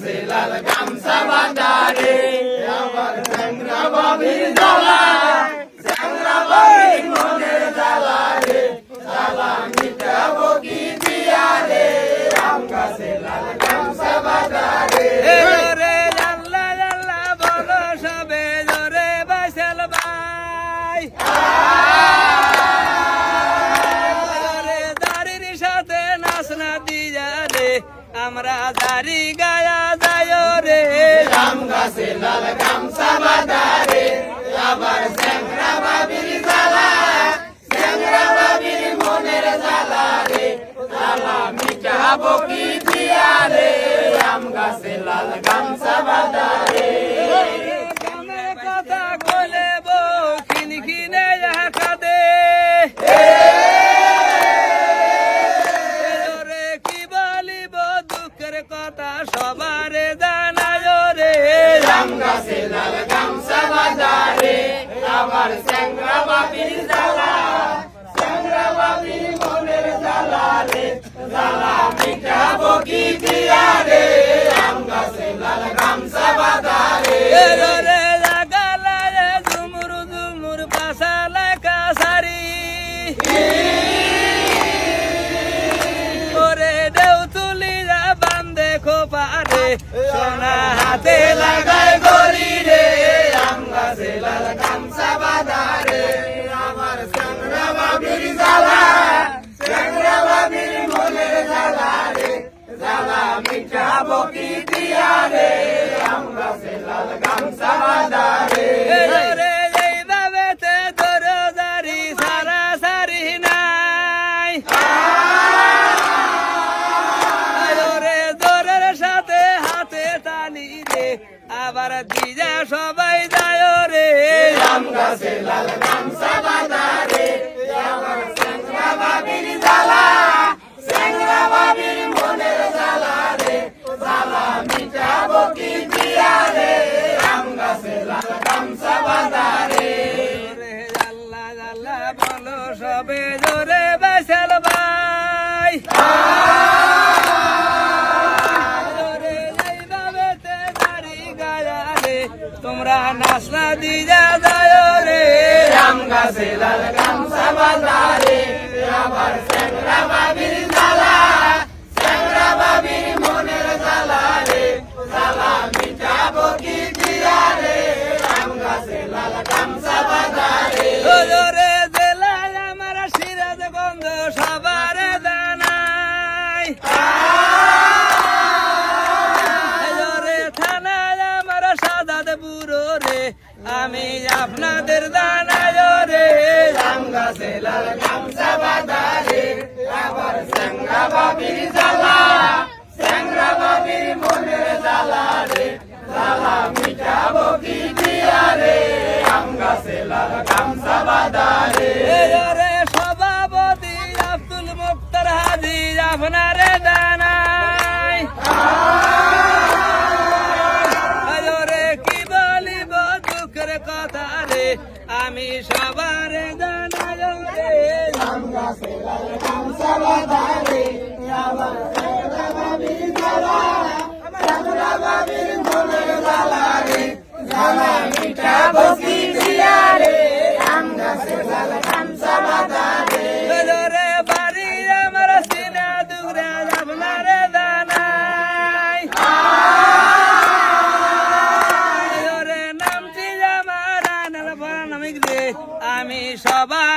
আম গাছে লাল আমরা দারি গায়া যায় রে। রাম গাছে লাল গামছা বাঁধা আবার স্যাংরা বাবির জ্বালা, স্যাংরা বাবির মনের জ্বালা রে। জ্বালা মিটাবো কি দিয়া রে? রাম গাছে লাল গামছা বাঁধা রে গামের কথা বলে বউ কিন কিনে কাঁদে রে কি বলিব দুঃখের কথা সবার জানায় রে গাছে লাল গামছা বাজারে রে আবার স্যাংরা বাবির জ্বালা। স্যাংরা বাপির মনের জ্বালা রে জ্বালা মিটাবো কি দিয়া রে গাছে লাল গামছা বাজারে। রে সোনা হাতে লাগায় গরি রে, আম গাছে লাল গামছা বাঁধা রে। আমার সংগ্রা বাবির জ্বালা সংগ্রা বাবির মনের জ্বালা রে। জ্বালা মিটাবো কি দিয়া রে, আম গাছে লাল গামছা বাঁধা রে দিজা সবাই দায় রে। রাম গাছে লাল রাম বাঁধা রে। আমার বাবির জ্বালা। নাচনা দিয়া যায় রে। আম গাছে লাল গামছা বাঁধা রে। আবার স্যাংরা বাবির জ্বালা, স্যাংরা বাবির মনের জ্বালা রে। জ্বালা মিটাবো কি দিয়া রে। আম গাছে লাল গামছা বাঁধা রে রে জেলায় আমার সিরাজ গন্ধ সবার দানাই রে থানায় আমার সাদাত বুড়ো রে আমি আপনাদের দানায় রে আম গাছে লাল গামছা বাঁধা রে আবার স্যাংরা বাবির জ্বালা স্যাংরা বাবির মনের জ্বালা রে। জ্বালা মিটাবো কি দিয়া রে আম গাছে লাল গামছা বাঁধা রে রে সভাপতি আব্দুল মুক্তার হাজি আপনারে সবার জানাই রে আম গাছে লাল গামছা বাঁধা রে আমার স্যাংরা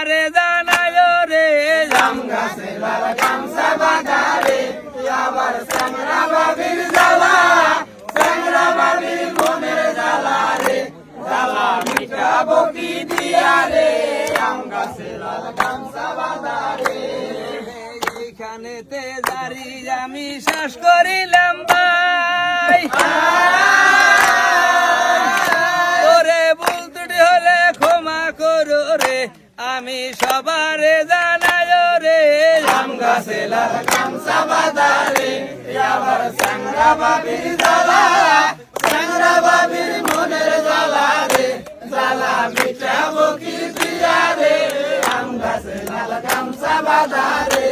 সবারে জানাই রে, জাম গাছে লাল গামছা বাঁধারে আবার স্যাংরা বাবির জ্বালা, স্যাংরা বাবির মনের জ্বালা রে, জ্বালা মিটাবো কি দিয়া রে আম গাছে লাল গামছা বাঁধারে এইখানেতে জারি আমি শ্বাস করিলাম ভাই আমি সবার জানায় রে আম গাছে লাগাম সাবাদারে বাবির বাবির মনের রে। মিটাবো কি দিয়া রে গাছে লাগাম বাঁধারে